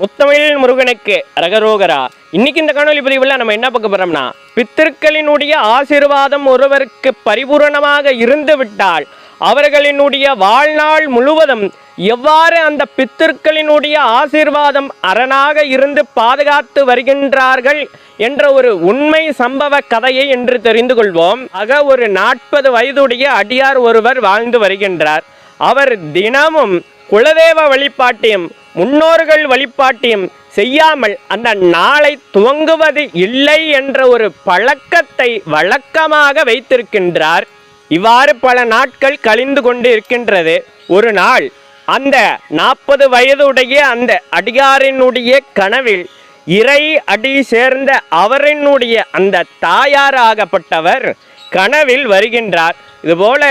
முத்தமிழ் முருகனுக்கு ரகரோகரா இன்னைக்கு இந்த காணொலி பதிவில் நம்ம என்ன பார்க்க போறோம்னா பித்திருக்களினுடைய ஆசீர்வாதம் ஒருவருக்கு பரிபூரணமாக இருந்து விட்டால் அவர்களினுடைய வாழ்நாள் முழுவதும் எவ்வாறு அந்த பித்திருக்களினுடைய ஆசீர்வாதம் அரணாக இருந்து பாதுகாத்து வருகின்றார்கள் என்ற ஒரு உண்மை சம்பவ கதையை என்று தெரிந்து கொள்வோம். ஆக ஒரு நாற்பது வயதுடைய அடியார் ஒருவர் வாழ்ந்து வருகின்றார். அவர் தினமும் குலதெய்வ வழிபாட்டியம் முன்னோர்கள் வழிபாட்டியம் செய்யாமல் அந்த நாளை துவங்குவது இல்லை என்ற ஒரு பழக்கத்தை வழக்கமாக வைத்திருக்கின்றார். இவ்வாறு பல நாட்கள் கழிந்து கொண்டு இருக்கின்றது ஒரு நாள் அந்த நாற்பது வயதுடைய அந்த அடியாரினுடைய கனவில் இறை அடி சேர்ந்த அவரினுடைய அந்த தாயாராகப்பட்டவர் கனவில் வருகின்றார். இதுபோல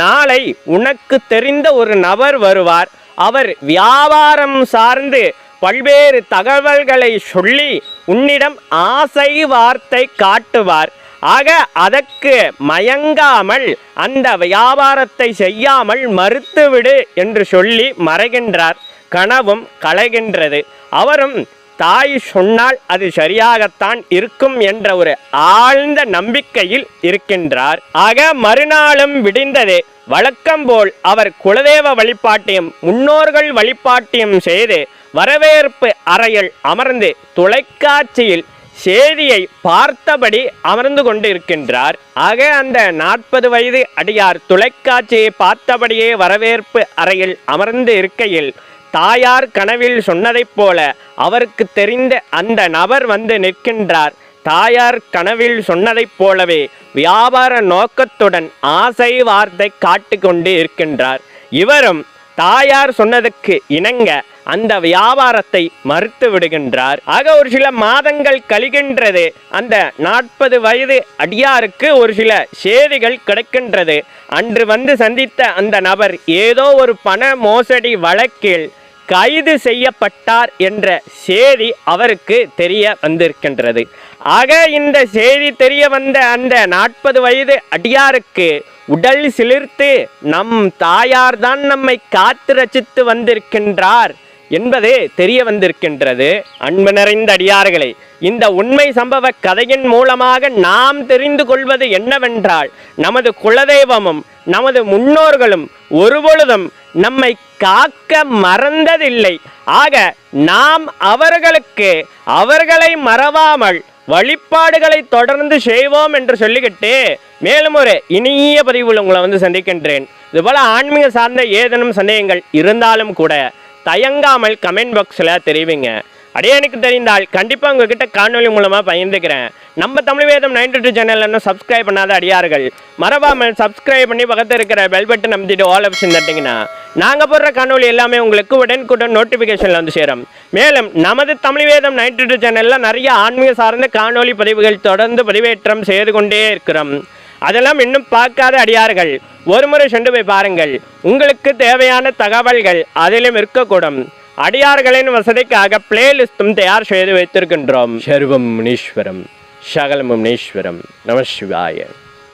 நாளை உனக்கு தெரிந்த ஒரு நபர் வருவார். அவர் வியாபாரம் சார்ந்து பல்வேறு தகவல்களை சொல்லி உன்னிடம் ஆசை வார்த்தை காட்டுவார். ஆக அதற்கு மயங்காமல் அந்த வியாபாரத்தை செய்யாமல் மறுத்துவிடு என்று சொல்லி மறைகின்றார். கனவும் களைகின்றது. அவரும் தாய் சொன்னால் அது சரியாகத்தான் இருக்கும் என்ற ஒரு ஆழ்ந்த நம்பிக்கையில் இருக்கின்றார். ஆக மறுநாளும் விடிந்தது வழக்கம் போல் அவர் குலதெய்வ வழிபாட்டியம் முன்னோர்கள் வழிபாட்டியம் செய்து வரவேற்பு அறையில் அமர்ந்து தொலைக்காட்சியில் செய்தியை பார்த்தபடி அமர்ந்து கொண்டு இருக்கின்றார் ஆக அந்த நாற்பது வயது அடியார் தொலைக்காட்சியை பார்த்தபடியே வரவேற்பு அறையில் அமர்ந்து இருக்கையில் தாயார் கனவில் சொன்னதைப் போல அவருக்கு தெரிந்த அந்த நபர் வந்து நிற்கின்றார். தாயார் கனவில் சொன்னதைப் போலவே வியாபார நோக்கத்துடன் ஆசை வார்த்தை காட்டிக்கொண்டு இருக்கின்றார். இவரும் தாயார் சொன்னதுக்கு இணங்க அந்த வியாபாரத்தை மறுத்து விடுகின்றார். ஆக ஒரு சில மாதங்கள் கழிகின்றது. அந்த நாற்பது வயது அடியாருக்கு ஒரு சில செய்திகள் கிடைக்கின்றது. அன்று வந்து சந்தித்த அந்த நபர் ஏதோ ஒரு பண மோசடி வழக்கில் கைது செய்யப்பட்டார் என்ற செய்தி அவருக்கு தெரிய வந்திருக்கின்றது. ஆக இந்த செய்தி தெரிய வந்த அந்த நாற்பது வயது அடியாருக்கு உடல் சிலிர்த்து நம் தாயார் தான் நம்மை காத்து ரசித்து வந்திருக்கின்றார் என்பது தெரிய வந்திருக்கின்றது. அன்பு நிறைந்த அடியார்களே இந்த உண்மை சம்பவ கதையின் மூலமாக நாம் தெரிந்து கொள்வது என்னவென்றால் நமது குலதெய்வமும் நமது முன்னோர்களும் ஒருபொழுதும் நம்மை காக்க மறந்ததில்லை. ஆக நாம் அவர்களுக்கு அவர்களை மறவாமல் வழிபாடுகளை தொடர்ந்து செய்வோம் என்று சொல்லிக்கிட்டு மேலும் ஒரு இனிய பதிவில் உங்களை வந்து சந்திக்கின்றேன். இதுபோல் ஆன்மீக சார்ந்த ஏதேனும் சந்தேகங்கள் இருந்தாலும் கூட தயங்காமல் கமெண்ட் பாக்ஸில் தெரிவிங்க. அடையே எனக்கு தெரிந்தால் கண்டிப்பாக உங்ககிட்ட காணொலி மூலமாக பகிர்ந்துக்கிறேன். நம்ம Tamil Vedam ninety two channel இன்னும் சப்ஸ்கிரைப் பண்ணாத அடியார்கள் மறவாமல் சப்ஸ்கிரைப் பண்ணி பக்கத்தில் இருக்கிற பெல் பட்டன் நம்பிட்டு ஆல் ஆப்ஷன் தட்டிங்கன்னா நாங்கள் போடுற காணொலி எல்லாமே உங்களுக்கு உடனுக்குடன் நோட்டிஃபிகேஷனில் வந்து சேரும். மேலும் நமது தமிழ் வேதம் நைன்டி டூ சேனலில் நிறைய ஆன்மீக சார்ந்த காணொலி பதிவுகள் தொடர்ந்து பதிவேற்றம் செய்து கொண்டே இருக்கிறோம். அதெல்லாம் இன்னும் பார்க்காத அடியார்கள். ஒரு முறை சென்று போய் பாருங்கள். உங்களுக்கு தேவையான தகவல்கள் அதிலும் இருக்கக்கூடும். அடியார்களின் வசதிக்காக பிளேலிஸ்டும் தயார் செய்து வைத்திருக்கின்றோம். சர்வம் முனீஸ்வரம் சகலம் முனீஸ்வரம் நம சிவாய.